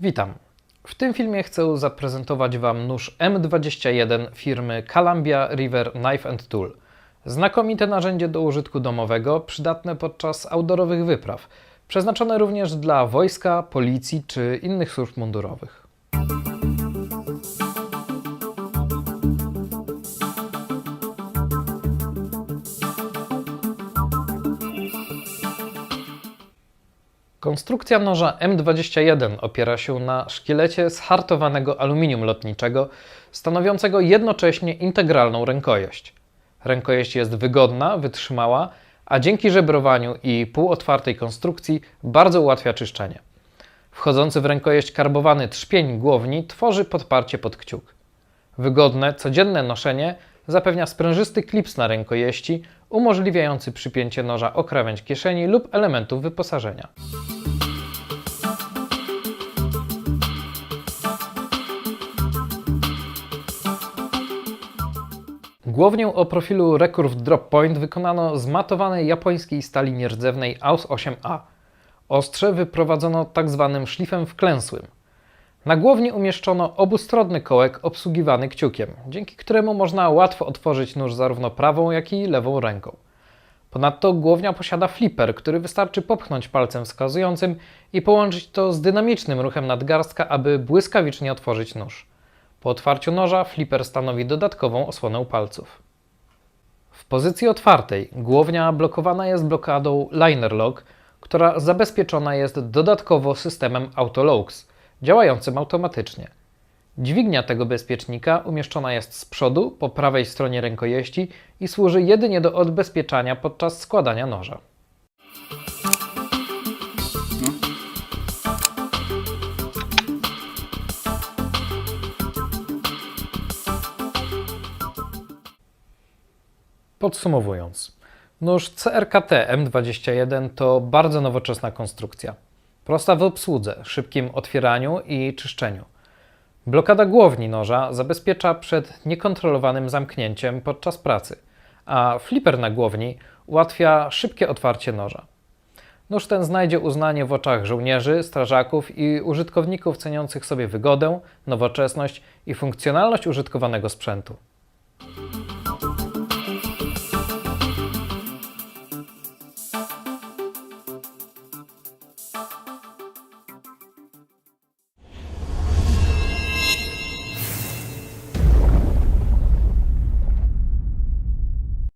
Witam. W tym filmie chcę zaprezentować Wam nóż M21 firmy Columbia River Knife and Tool. Znakomite narzędzie do użytku domowego, przydatne podczas outdoorowych wypraw, przeznaczone również dla wojska, policji czy innych służb mundurowych. Konstrukcja noża M21 opiera się na szkielecie z hartowanego aluminium lotniczego, stanowiącego jednocześnie integralną rękojeść. Rękojeść jest wygodna, wytrzymała, a dzięki żebrowaniu i półotwartej konstrukcji bardzo ułatwia czyszczenie. Wchodzący w rękojeść karbowany trzpień głowni tworzy podparcie pod kciuk. Wygodne, codzienne noszenie zapewnia sprężysty klips na rękojeści, umożliwiający przypięcie noża o krawędź kieszeni lub elementów wyposażenia. Głownię o profilu Recurve Drop Point wykonano z matowanej japońskiej stali nierdzewnej AUS 8A. Ostrze wyprowadzono tak zwanym szlifem wklęsłym. Na głowni umieszczono obustronny kołek obsługiwany kciukiem, dzięki któremu można łatwo otworzyć nóż zarówno prawą, jak i lewą ręką. Ponadto głownia posiada flipper, który wystarczy popchnąć palcem wskazującym i połączyć to z dynamicznym ruchem nadgarstka, aby błyskawicznie otworzyć nóż. Po otwarciu noża flipper stanowi dodatkową osłonę palców. W pozycji otwartej głownia blokowana jest blokadą liner lock, która zabezpieczona jest dodatkowo systemem autolocks, działającym automatycznie. Dźwignia tego bezpiecznika umieszczona jest z przodu po prawej stronie rękojeści i służy jedynie do odbezpieczania podczas składania noża. Podsumowując, nóż CRKT M21 to bardzo nowoczesna konstrukcja. Prosta w obsłudze, szybkim otwieraniu i czyszczeniu. Blokada głowni noża zabezpiecza przed niekontrolowanym zamknięciem podczas pracy, a flipper na głowni ułatwia szybkie otwarcie noża. Nóż ten znajdzie uznanie w oczach żołnierzy, strażaków i użytkowników ceniących sobie wygodę, nowoczesność i funkcjonalność użytkowanego sprzętu.